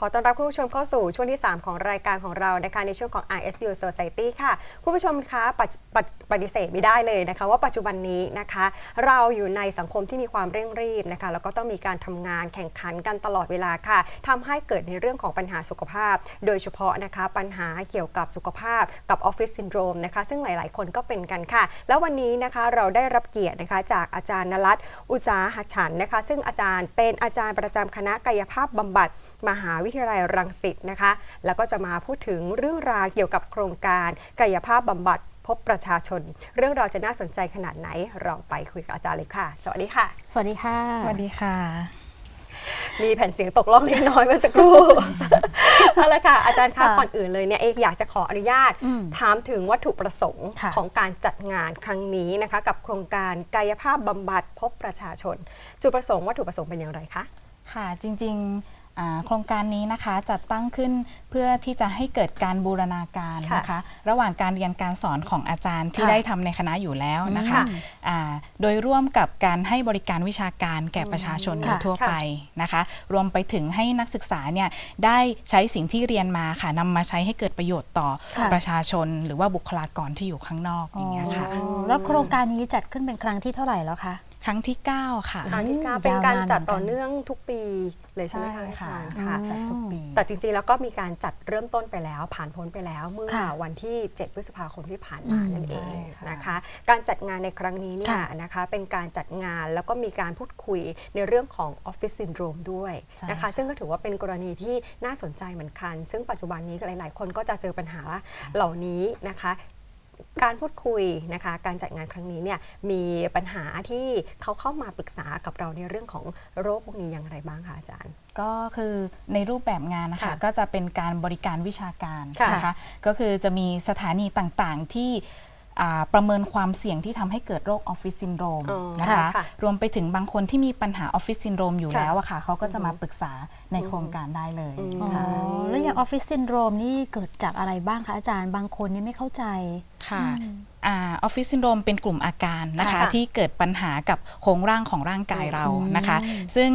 ขอต้อนรับคุณผู้ชมเข้าสู่ช่วงที่ 3 ของรายการของเรานะคะในช่วงของ RSU Society ค่ะ คุณผู้ชมคะปฏิปปฏิเสธไม่ได้เลยนะคะ ว่าปัจจุบันนี้นะคะ เราอยู่ในสังคมที่มีความเร่งรีบนะคะแล้วก็ต้องมีการทำงานแข่งขันกันตลอดเวลาค่ะทำให้เกิดในเรื่องของปัญหาสุขภาพ โดยเฉพาะนะคะปัญหาเกี่ยวกับสุขภาพกับออฟฟิศซินโดรมนะคะซึ่งหลาย ๆ คนก็เป็นกันค่ะ แล้ววันนี้นะคะเราได้รับเกียรตินะคะจากอาจารย์นรัตอุตสาหฉันนะคะ ซึ่งอาจารย์เป็นอาจารย์ประจำคณะกายภาพบำบัด มหาวิทยาลัยรังสิตนะคะ แล้วก็จะมาพูดถึงเรื่องราวเกี่ยวกับโครงการกายภาพบำบัดพบประชาชน เรื่องราวจะน่าสนใจขนาดไหน เราไปคุยกับอาจารย์เลยค่ะ สวัสดีค่ะ สวัสดีค่ะ สวัสดีค่ะ มีแผ่นเสียงตกล่องเล็กน้อยเมื่อสักครู่เอาละค่ะอาจารย์คะค่ะก่อนอื่นเลยเนี่ยเอกอยากจะขออนุญาตอืมถามถึงวัตถุประสงค์ค่ะของการจัดงานครั้งนี้นะคะ กับโครงการกายภาพบำบัดพบประชาชน จุดประสงค์วัตถุประสงค์เป็นอย่างไรคะค่ะจริงๆอ่า โครงการนี้นะคะจัดตั้งขึ้นเพื่อที่จะให้เกิดการบูรณาการค่ะนะคะ ระหว่างการเรียนการสอนของอาจารย์ที่ค่ะได้ทำในคณะอยู่แล้วนะคะค่ะอ่าโดยร่วมกับการให้บริการวิชาการแก่ประชาชนค่ะทั่วค่ะไปนะคะ รวมไปถึงให้นักศึกษาเนี่ยได้ใช้สิ่งที่เรียนมาค่ะนำมาใช้ให้เกิดประโยชน์ต่อค่ะประชาชน หรือว่าบุคลากรที่อยู่ข้างนอกอย่างเงี้ยค่ะอ๋อแล้วโครงการนี้จัดขึ้นเป็นครั้งที่เท่าไหร่แล้วคะ ครั้งที่ 9 ค่ะ ครั้งที่เก้าอืมเป็นการยาวนานจัดเหมือนกันต่อเนื่องทุกปีเลยใช่ไหมคะอาค่ะจารย์อืมค่ะ จัดทุกปี แต่จริงๆ แล้วก็มีการจัดเริ่มต้นไปแล้ว ผ่านพ้นไปแล้วเมื่อค่ะวันที่ 7 พฤษภาคมที่ผ่านมาอืมนั่นเองใช่ค่ะ นะคะ การจัดงานในครั้งนี้เนี่ยค่ะนะคะเป็นการจัดงานแล้วก็มีการพูดคุยในเรื่องของออฟฟิศซินโดรมด้วยนะคะซึ่งก็ถือว่าเป็นกรณีที่น่าสนใจเหมือนกัน ซึ่งปัจจุบันนี้หลายๆ คนก็จะเจอปัญหาเหล่านี้นะคะ การพูดคุยนะคะ การจัดงานครั้งนี้เนี่ยมีปัญหาที่เขาเข้ามาปรึกษากับเราในเรื่องของโรคพวกนี้อย่างไรบ้างคะอาจารย์ ก็คือในรูปแบบงานนะคะ ค่ะก็จะเป็นการบริการวิชาการค่ะนะคะ ก็คือจะมีสถานีต่างๆที่อ่าประเมินความเสี่ยงที่ทำให้เกิดโรคออฟฟิศซินโดรมอ๋อนะคะค่ะรวมไปถึงบางคนที่มีปัญหาออฟฟิศซินโดรมอยู่ค่ะแล้วอะค่ะเขาก็จะมาปรึกษาในโครงการได้เลยอืม อ๋อค่ะ แล้วอย่างออฟฟิศซินโดรมนี่เกิดจากอะไรบ้างคะอาจารย์ บางคนเนี่ยไม่เข้าใจ ค่ะออฟฟิศซินโดรมเป็นกลุ่มอาการนะคะค่ะที่เกิดปัญหากับโครงร่างของร่างกายเรานะคะ ซึ่ง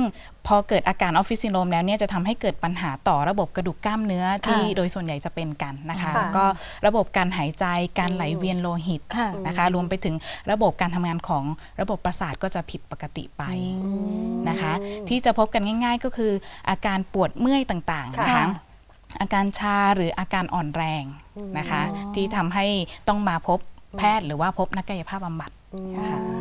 พอเกิดอาการออฟฟิศซินโดรมแล้วเนี่ยจะทำให้เกิดปัญหาต่อระบบกระดูกกล้ามเนื้อที่ค่ะโดยส่วนใหญ่จะเป็นกันนะคะค่ะแล้วก็ระบบการหายใจการไหลเวียนโลหิตค่ะนะคะรวมไปถึงระบบการทำงานของระบบประสาทก็จะผิดปกติไปนะคะ ที่จะพบกันง่าย ๆ ก็คืออาการปวดเมื่อยต่างๆนะค่ะคะ อาการชาหรืออาการอ่อนแรงนะคะอ๋อที่ทำให้ต้องมาพบแพทย์หรือว่าพบนักกายภาพบำบัดค่ะอืม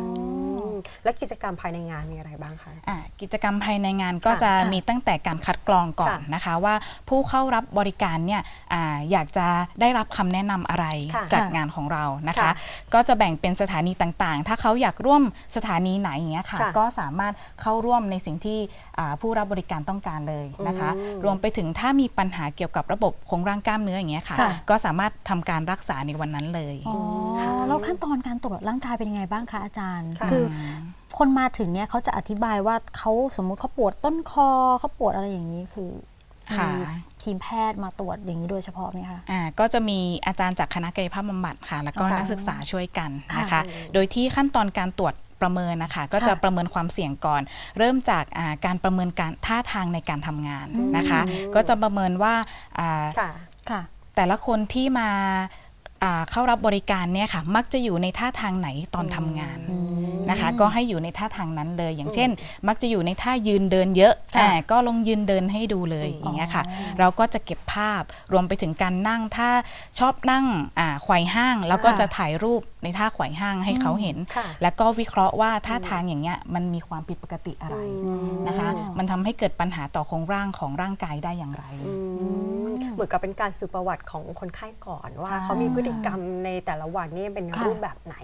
และกิจกรรมภายในงานมีอะไรบ้างคะอะกิจกรรมภายในงานก็ค่ะจะค่ะมีตั้งแต่การคัดกรองก่อนค่ะนะคะ ว่าผู้เข้ารับบริการเนี่ยอาอยากจะได้รับคำแนะนำอะไรค่ะจากค่ะงานของเรานะคะค่ะก็จะแบ่งเป็นสถานีต่างๆ ถ้าเขาอยากร่วมสถานีไหนอย่างเงี้ยค่ะค่ะก็สามารถเข้าร่วมในสิ่งที่อ่าผู้รับบริการต้องการเลยนะคะอืมรวมไปถึงถ้ามีปัญหาเกี่ยวกับระบบโครงร่างกล้ามเนื้ออย่างเงี้ยค่ะค่ะก็สามารถทำการรักษาในวันนั้นเลยอ๋อค่ะแล้วขั้นตอนการตรวจร่างกายเป็นยังไงบ้างคะอาจารย์ค่ะคือคนมาถึงเนี่ยเขาจะอธิบายว่าเขาสมมุติเขาปวดต้นคอเขาปวดอะไรอย่างนี้คือค่ะมีทีมแพทย์มาตรวจอย่างนี้โดยเฉพาะไหมคะอ่าก็จะมีอาจารย์จากคณะกายภาพบำบัดค่ะ แล้วก็ค่ะนักศึกษาช่วยกันนะคะค่ะโดยที่ขั้นตอนการตรวจประเมินนะคะก็จะค่ะประเมินความเสี่ยงก่อน เริ่มจากอ่าการประเมินการท่าทางในการทำงานอืมนะคะ ก็จะประเมินว่าอ่าค่ะค่ะแต่ละคนที่มาอ่า เข้ารับบริการเนี่ยค่ะมักจะอยู่ในท่าทางไหนตอนทำงานอืมนะคะ ก็ให้อยู่ในท่าทางนั้นเลย อย่างเช่น มักจะอยู่ในท่ายืนเดินเยอะค่ะอ่าก็ลงยืนเดินให้ดูเลยอย่างเงี้ยค่ะ เราก็จะเก็บภาพรวมไปถึงการนั่งถ้าชอบนั่งอ่าไขว่ห้าง แล้วก็ค่ะจะถ่ายรูปในท่าไขว่ห้างให้เขาเห็นค่ะแล้วก็วิเคราะห์ว่าท่าทางอย่างเงี้ยมันมีความผิดปกติอะไรอืมนะคะ มันทำให้เกิดปัญหาต่อโครงร่างของร่างกายได้อย่างไรอืมเหมือนกับเป็นการสืบประวัติของคนไข้ก่อนว่าใช่เขามีพฤติกรรมในแต่ละวันนี่เป็นค่ะรูปแบบไหน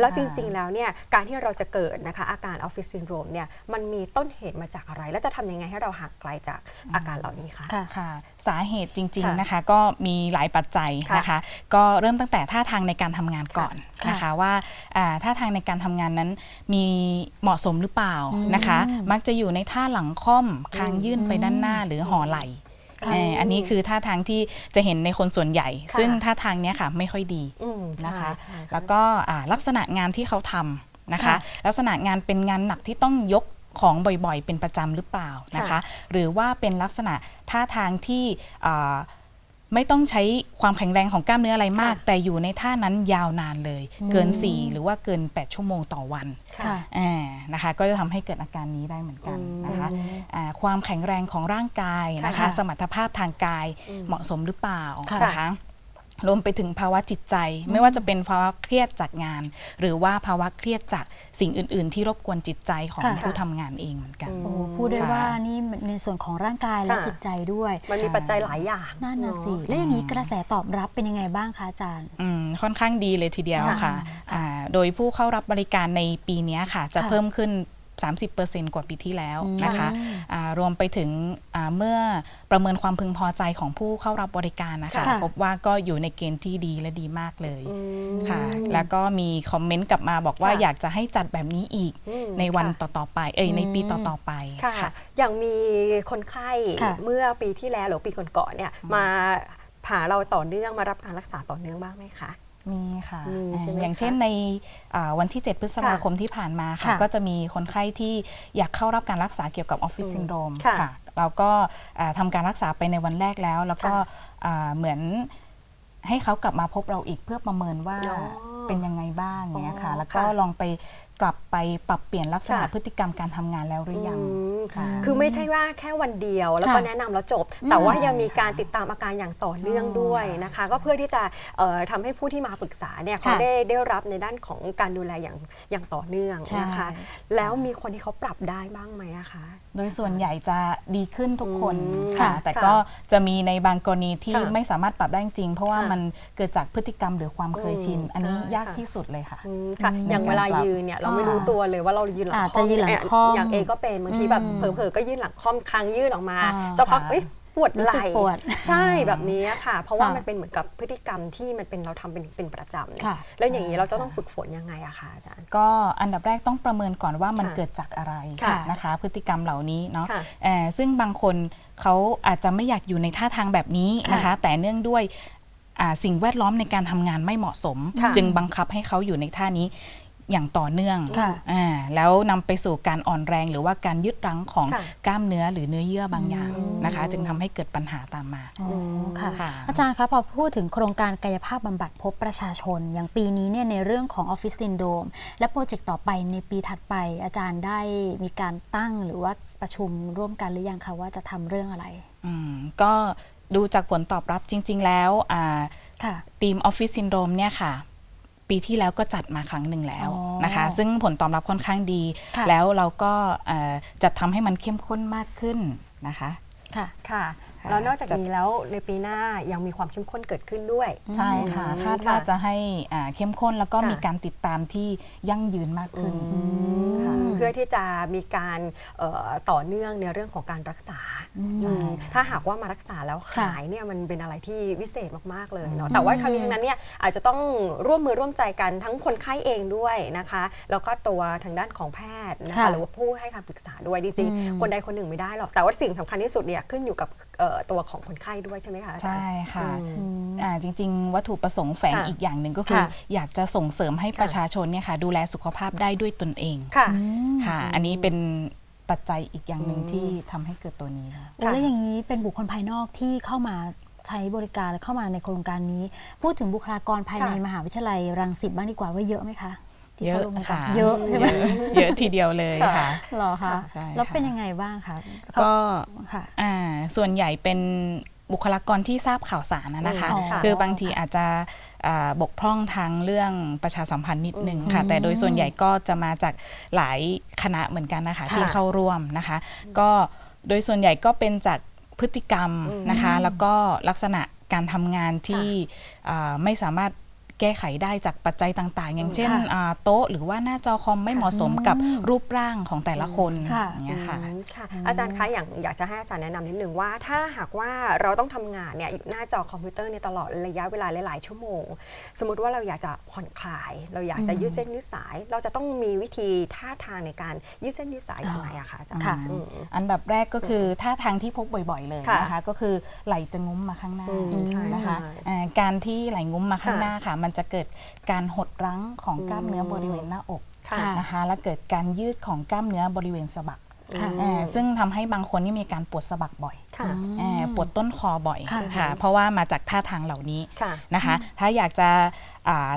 แล้วจริง ๆ แล้วเนี่ยการที่เราจะเกิดนะคะอาการออฟฟิศซินโดรมเนี่ยมันมีต้นเหตุมาจากอะไร แล้วจะทำยังไงให้เราห่างไกลจากอาการเหล่านี้คะค่ะค่ะสาเหตุจริงค่ะๆนะคะ ก็มีหลายปัจจัยค่ะนะคะ ก็เริ่มตั้งแต่ท่าทางในการทำงานก่อนค่ะนะคะว่าอ่าท่าทางในการทำงานนั้นมีเหมาะสมหรือเปล่านะคะ มักจะอยู่ในท่าหลังค่อมคางยื่นไปด้านหน้าหรือห่อไหล่ค่ะเอ่ออันนี้คือท่าทางที่จะเห็นในคนส่วนใหญ่ค่ะซึ่งท่าทางเนี้ยค่ะไม่ค่อยดีอืมใช่นะคะใช่แล้วก็อ่าลักษณะงานที่เขาทำนะคะค่ะลักษณะงานเป็นงานหนักที่ต้องยกของบ่อยๆ เป็นประจำหรือเปล่านะคะค่ะหรือว่าเป็นลักษณะท่าทางที่อ่า ไม่ต้องใช้ความแข็งแรงของกล้ามเนื้ออะไรมากค่ะแต่อยู่ในท่านั้นยาวนานเลย เกิน 4 หรือว่าเกิน 8 ชั่วโมงต่อวันค่ะอ่านะคะ ก็จะทำให้เกิดอาการนี้ได้เหมือนกันนะคะอืมอ่าความแข็งแรงของร่างกายนะคะค่ะสมรรถภาพทางกายอืมเหมาะสมหรือเปล่าค่ะนะคะ รวมไปถึงภาวะจิตใจ ไม่ว่าจะเป็นภาวะเครียดจากงาน หรือว่าภาวะเครียดจากสิ่งอื่น ๆ ที่รบกวนจิตใจของค่ะผู้ทำงานเองเหมือนกันอืมโอ้พูดได้ค่ะว่านี่ในส่วนของร่างกายและค่ะจิตใจด้วย มันมีปัจจัยหลายอย่างนั่นน่ะสิเอแล้วอย่างนี้กระแสตอบรับเป็นยังไงบ้างคะอาจารย์อืมค่อนข้างดีเลยทีเดียวค่ะค่ะค่ะอ่าโดยผู้เข้ารับบริการในปีเนี้ยค่ะจะค่ะเพิ่มขึ้น 30%กว่าปีที่แล้วอืมนะคะอืมอ่ารวมไปถึงอ่าเมื่อประเมินความพึงพอใจของผู้เข้ารับบริการนะคะค่ะพบว่าก็อยู่ในเกณฑ์ที่ดีและดีมากเลยอืมค่ะ แล้วก็มีคอมเมนต์กลับมาบอกว่าค่ะอยากจะให้จัดแบบนี้อีกอืมในวันค่ะต่อๆไป เอ้ยในปีต่อๆไปค่ะ อย่างมีคนไข้ค่ะเมื่อปีที่แล้วหรือปีก่อนๆเนี่ยมาหาเราต่อเนื่องมารับการรักษาต่อเนื่องบ้างไหมคะ มีค่ะมีใช่ไหมอ่าอย่างคะเช่นในอ่าวันที่ 7 พฤษภาคมที่ผ่านมาค่ะค่ะ ก็จะมีคนไข้ที่อยากเข้ารับการรักษาเกี่ยวกับออฟฟิศอืมซินโดรมค่ะค่ะเราก็อ่าทำการรักษาไปในวันแรกแล้ว แล้วก็ค่ะอ่าเหมือนให้เขากลับมาพบเราอีกเพื่อประเมินว่าอ๋อเป็นยังไงบ้างเนี้ยค่ะอ๋อแล้วก็ค่ะลองไป กลับไปปรับเปลี่ยนลักษณะค่ะ พฤติกรรมการทำงานแล้วหรือยังอืมค่ะ คือไม่ใช่ว่าแค่วันเดียว แล้วก็ค่ะแนะนำแล้วจบ แต่ว่ายังมีการติดตามอาการอย่างต่อเนื่องด้วยนะคะ ก็เพื่อที่จะเอ่อทำให้ผู้ที่มาปรึกษาเนี่ยเขาค่ะได้ได้รับในด้านของการดูแลอย่างอย่างต่อเนื่องใช่นะคะแล้วมีคนที่เขาปรับได้บ้างไหมอะคะ โดยส่วนใหญ่จะดีขึ้นทุกคนอืมค่ะค่ะ แต่ก็จะมีในบางกรณีที่ค่ะไม่สามารถปรับได้จริง เพราะว่าค่ะมันเกิดจากพฤติกรรมหรือความเคยชิน อืมอันนี้ใช่ยากค่ะ ที่สุดเลยค่ะ อืมค่ะอืมอย่างเวลาในการปรับ ยืนเนี่ยเราไม่รู้ตัวเลยว่าเรายืนหลังอาจคอมจะยืนหลังเยคอมอย่างเอก็เป็นบางทีแบบอืมเผลอๆก็ยื่นหลังคอมคางยื่นออกมาอ่าสักพักค่ะเอ้ยปวดรู้ไหสึล่กปวดใช่แบบนี้ค่ะ เพราะว่าค่ะมันเป็นเหมือนกับพฤติกรรมที่มันเป็นเราทำเป็นเป็นประจำเนี่ยค่ะแล้วอย่างนี้เราจะต้องฝึกฝนยังไงอะคะอาจารย์ก็อันดับแรกต้องประเมินก่อนว่ามันค่ะเกิดจากอะไรค่ะนะคะ พฤติกรรมเหล่านี้เนาะค่ะเอ่อซึ่งบางคนเขาอาจจะไม่อยากอยู่ในท่าทางแบบนี้นะคะ แต่เนื่องด้วยอ่าสิ่งแวดล้อมในการทำงานไม่เหมาะสมค่ะจึงบังคับให้เขาอยู่ในท่านี้ อย่างต่อเนื่องค่ะอ่าแล้วนำไปสู่การอ่อนแรงหรือว่าการยึดรั้งของค่ะกล้ามเนื้อหรือเนื้อเยื่อบางอย่างอืมนะคะ จึงทำให้เกิดปัญหาตามมาอ๋อค่ะค่ะ อาจารย์คะพอพูดถึงโครงการกายภาพบำบัดพบประชาชน อย่างปีนี้เนี่ยในเรื่องของออฟฟิศซินโดมและโปรเจกต์ต่อไปในปีถัดไป อาจารย์ได้มีการตั้งหรือว่าประชุมร่วมกันหรือยังคะว่าจะทำเรื่องอะไรอืมก็ดูจากผลตอบรับจริง ๆ แล้วอ่าค่ะทีมออฟฟิศซินโดรมเนี่ยค่ะ ปีที่แล้วก็จัดมาครั้งหนึ่งแล้วอ๋อนะคะ ซึ่งผลตอบรับค่อนข้างดีค่ะแล้วเราก็เอ่อจะทำให้มันเข้มข้นมากขึ้นนะคะค่ะค่ะค่ะแล้วนอกจากจะนี้แล้วในปีหน้ายังมีความเข้มข้นเกิดขึ้นด้วย ใช่ค่ะอืมคาดว่าค่ะจะให้อ่าเข้มข้นแล้วก็ค่ะมีการติดตามที่ยั่งยืนมากขึ้นค่ะเพื่อที่จะมีการเอ่อต่อเนื่องในเรื่องของการรักษาใช่อืมถ้าหากว่ามารักษาแล้วค่ะหายเนี่ยมันเป็นอะไรที่วิเศษมากๆเลยเนาะแต่ว่าครั้งนี้ทั้งนั้นเนี่ยอาจจะต้องร่วมมือร่วมใจกันทั้งคนไข้เองด้วยนะคะแล้วก็ตัวทางด้านของแพทย์นะคะค่ะหรือว่าผู้ให้คำปรึกษาด้วยจริงอืมๆคนใดคนหนึ่งไม่ได้หรอกแต่ว่าสิ่งสำคัญที่สุดเนี่ยขึ้นอยู่กับเอ่อตัวของคนไข้ด้วยใช่ไหมคะอาจารย์ใช่ค่ะอืมอ่าจริง ๆ วัตถุประสงค์แฝงค่ะอีกอย่างหนึ่งก็คือค่ะอยากจะส่งเสริมให้ค่ะประชาชนเนี่ยค่ะดูแลสุขภาพได้ด้วยตนเองค่ะค่ะ อันนี้เป็นปัจจัยอีกอย่างหนึ่งอืมที่ทำให้เกิดตัวนี้ค่ะโอ้แล้วอย่างนี้เป็นบุคคลภายนอกที่เข้ามาใช้บริการและเข้ามาในโครงการนี้ พูดถึงบุคลากรภายในค่ะมหาวิทยาลัยรังสิตบ้างดีกว่าว่าเยอะไหมคะที่เยข้าอะร่วมโครงการค่ะเยอะใช่ไหมเยอะทีเดียวเลยค่ะค่ะเหรอคะใช่แล้วเป็นค่ะยังไงบ้างคะก็ค่ะอ่าส่วนใหญ่เป็น บุคลากรที่ทราบข่าวสารนะนะคะอ๋อคือบางทีอาจจะอ่าบกพร่องทางเรื่องประชาสัมพันธ์นิดหนึ่งค่ะอืมแต่โดยส่วนใหญ่ก็จะมาจากหลายคณะเหมือนกันนะคะค่ะที่เข้าร่วมนะคะ ก็โดยส่วนใหญ่ก็เป็นจากพฤติกรรมนะคะ แล้วก็ลักษณะการทำงานที่อ่าไม่สามารถ แก้ไขได้จากปัจจัยต่างๆ อย่างเช่นค่ะอ่าโต๊ะหรือว่าหน้าจอคอมไม่เหมาะสมกับรูปร่างของแต่ละคนค่ะอย่างเงี้ยค่ะอืมค่ะ อาจารย์คะอย่างอยากจะให้อาจารย์แนะนำนิดนึงว่า ถ้าหากว่าเราต้องทำงานเนี่ยอยู่หน้าจอคอมพิวเตอร์เนี่ยตลอดระยะเวลาหลายๆชั่วโมง สมมติว่าเราอยากจะผ่อนคลาย เราอยากจะยืดเส้นยืดสาย เราจะต้องมีวิธีท่าทางในการยืดเส้นยืดสายยังไงอะคะอาจารย์ค่ะอืมอันดับแรกก็คือท่าทางที่พบบ่อย ๆ เลยค่ะนะคะก็คือไหลจะงุ้มมาข้างหน้าอืมใช่นะคะใช่อ่าการที่ไหลงุ้มมาข้างค่ะหน้าค่ะมันจะเกิดการหดรั้งของกล้ามเนื้อบริเวณหน้าอกค่ะนะคะ และเกิดการยืดของกล้ามเนื้อบริเวณสะบักค่ะอ่าซึ่งทำให้บางคนนี่มีการปวดสะบักบ่อยค่ะอ่าปวดต้นคอบ่อยค่ะค่ะเพราะว่ามาจากท่าทางเหล่านี้ค่ะนะคะ ถ้าอยากจะอ่า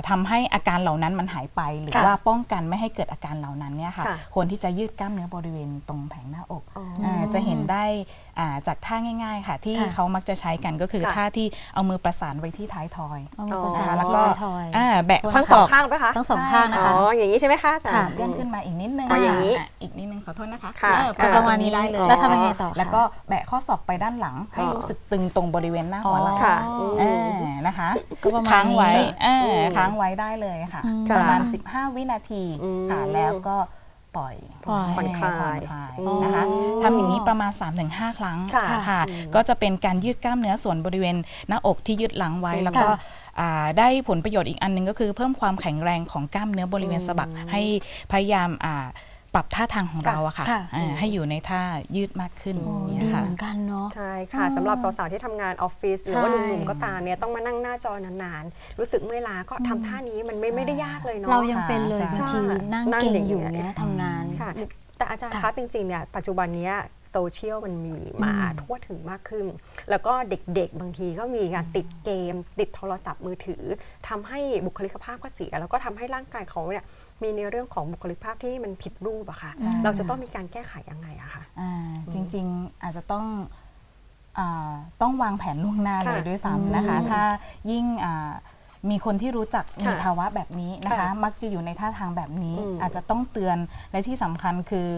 ทำาให้อาการเหล่านั้นมันหายไป หรือค่ะว่าป้องกันไม่ให้เกิดอาการเหล่านั้นเนี่ยค่ะค่ะควรที่จะยืดกล้ามเนื้อบริเวณตรงแผงหน้าอกอ๋ออ่าจะเห็นได้อ่าจากท่าง่าย ๆ ค่ะ ที่ค่ะเขามักจะใช้กันก็คือค่ะท่าที่เอามือประสานไว้ที่ท้ายทอยเอามาประสานนะคะที่แล้วก็ท้ายทอยอ่าแบะบนข้อสศอองกข้างไหมคะทั้งสองข้างนะอ๋คะออย่างนี้ใช่ไหมคะอาจารย์ค่ะเลื่อนขึ้นมาอีกนิดนึงอ๋ออย่างนี้ะอีกนิดนึงขอโทษนะคะค่ะเอออ่าประมาณนี้ได้เลยแล้วทำยังไงต่อคะแล้วก็แบะข้อศอกไปด้านหลัง ให้อ๋อรู้สึกตึงตรงบริเวณหน้าหัวไหล่ค่ะอ่านะคะก็ประมาณค้างไว้นี้อ่าอืมค้างไว้ได้เลยค่ะอืมประมาณค่ะ15 วินาทีอืม ค่ะแล้วก็ปล่อยปล่อยผ่อนคลาย ผ่อนคลายอ๋อนะคะทำอย่างนี้ประมาณ 3-5 ครั้งค่ะค่ะอืมก็จะเป็นการยืดกล้ามเนื้อส่วนบริเวณหน้าอกที่ยืดหลังไว้อืมแล้วก็อ่าได้ผลประโยชน์อีกอันหนึงก็คือเพิ่มความแข็งแรงของกล้ามเนื้อบริเวณสะบักให้พยายามอ่าป รับท่าทางของเราอะค่ะค่ะ อ่าให้อยู่ในท่ายืดมากขึ้นโอ้อย่างดีเงี้ยค่ะ เหมือนกันเนาะ ใช่ค่ะสำหรับสาวๆที่ทำงานออฟฟิศหรือว่าใช่หนุ่มๆก็ตามเนี่ยต้องมานั่งหน้าจอนานๆ รู้สึกเมื่อยล้าก็ทำท่านี้มันไม่ไม่ได้ยากเลยเนาะ เรายังเป็นเลยใช่บางทีนั่งนั่งเก่งอย่างอยู่เงี้ย เนี้ยทำงาน ค่ะแต่อาจารย์ค่ะคะจริงๆเนี่ยปัจจุบันเนี้ยโซเชียลมันมีมาทั่วถึงมากขึ้น แล้วก็เด็กๆบางทีก็มีการติดเกม ติดโทรศัพท์มือถือทำให้บุคลิกภาพก็เสีย แล้วก็ทำให้ร่างกายเขาเนี่ย มีในเรื่องของบุคลิกภาพที่มันผิดรูปอะค่ะ ใช่ เราจะต้องมีการแก้ไขยังไงอะคะอ่าจริงๆอาจจะต้องอาต้องวางแผนล่วงหน้าค่ะเลยด้วยซ้ำนะคะ อืมถ้ายิ่งอ่ามีคนที่รู้จักมีค่ะภาวะแบบนี้นะคะ ค่ะมักจะอยู่ในท่าทางแบบนี้ อืมอาจจะต้องเตือนและที่สำคัญคือ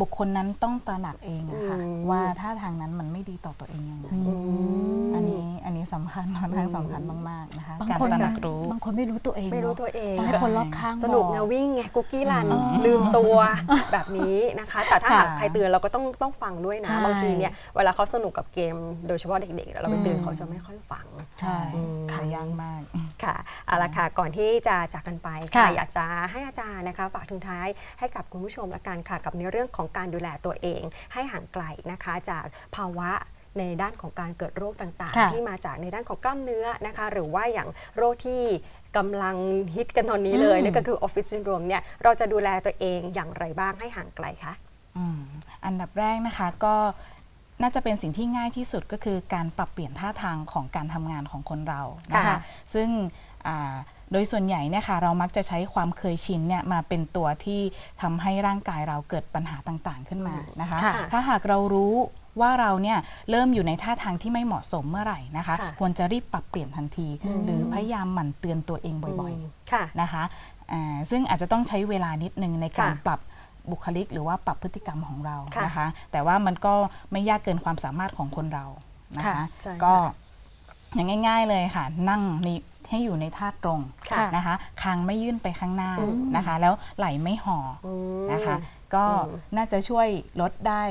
บุคคลนั้นต้องตระหนักเองอะค่ะอืมว่าท่าทางนั้นมันไม่ดีต่อตัวเองยังไงอืมอันนี้อันนี้สำคัญค่อนข้างสำคัญมากๆนะคะบางการคนตระหนักรู้ บางคนไม่รู้ตัวเองไม่รู้เนอะตัวเอง ต้องให้คนรอบข้างสนุกบอไงวิ่งไงกุ๊กกี้รันอ๋อลืมตัวแบบนี้นะคะ แต่ถ้าค่ะหากใครเตือนเราก็ต้องต้องฟังด้วยนะใช่บางทีเนี่ยเวลาเขาสนุกกับเกม โดยเฉพาะเด็กๆ เราไปเตือนอืมเขาจะไม่ค่อยฟังใช่อืมค่ะยากมากค่ะเอาละค่ะก่อนที่จะจากกันไปค่ะค่ะอยากจะให้อาจารย์นะคะ ฝากทิ้งท้ายให้กับคุณผู้ชมละกันค่ะกับในเรื่องของการดูแลตัวเอง ให้ห่างไกลนะคะจากภาวะในด้านของการเกิดโรคต่างค่ะๆที่มาจากในด้านของกล้ามเนื้อนะคะ หรือว่าอย่างโรคที่กำลังฮิตกันตอนนี้เลยอืมนั่นก็คือออฟฟิศซินโดรมเนี่ยเราจะดูแลตัวเองอย่างไรบ้างให้ห่างไกลคะอืมอันดับแรกนะคะก็น่าจะเป็นสิ่งที่ง่ายที่สุดก็คือการปรับเปลี่ยนท่าทางของการทำงานของคนเรานะคะค่ะซึ่งอ่า โดยส่วนใหญ่เนี่ยค่ะเรามักจะใช้ความเคยชินเนี่ยมาเป็นตัวที่ทำให้ร่างกายเราเกิดปัญหาต่างๆ ขึ้นมานะคะค่ะถ้าหากเรารู้ว่าเราเนี่ยเริ่มอยู่ในท่าทางที่ไม่เหมาะสมเมื่อไหร่นะคะค่ะควรจะรีบปรับเปลี่ยนทันที หรือพยายามหมั่นเตือนตัวเองบ่อยๆค่ะนะคะอ่าซึ่งอาจจะต้องใช้เวลานิดนึงในการค่ะปรับบุคลิก หรือว่าปรับพฤติกรรมของเราค่ะนะคะ แต่ว่ามันก็ไม่ยากเกินความสามารถของคนเรานะคะค่ะใช่ค่ะก็อย่างง่าย ๆเลยค่ะ นั่งใน ให้อยู่ในท่าตรงค่ะนะคะคางไม่ยื่นไปข้างหน้าอืมนะคะ แล้วไหลไม่ห่อออืมนะคะ ก็อืมน่าจะช่วยลดได้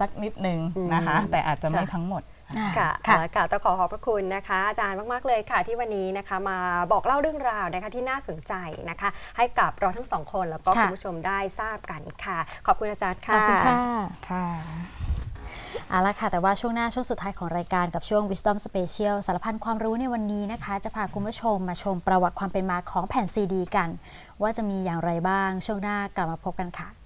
สักนิดนึงนะคะอืมแต่อาจจะไม่ค่ะทั้งหมดอ่าค่ะค่ะเอาละค่ะต้องขอขอบพระคุณนะคะ อาจารย์มาก ๆ เลยค่ะ ที่วันนี้นะคะมาบอกเล่าเรื่องราวนะคะที่น่าสนใจนะคะ ให้กับเราทั้งสองคนแล้วก็ค่ะคุณผู้ชมได้ทราบกันค่ะ ขอบคุณอาจารย์ขอบค่ะคุณค่ะค่ะ เอาละค่ะ แต่ว่าช่วงหน้าช่วงสุดท้ายของรายการกับช่วง Wisdom Special สารพันความรู้ในวันนี้นะคะ จะพาคุณผู้ชมมาชมประวัติความเป็นมาของแผ่นซีดี กัน ว่าจะมีอย่างไรบ้าง ช่วงหน้ากลับมาพบกันค่ะ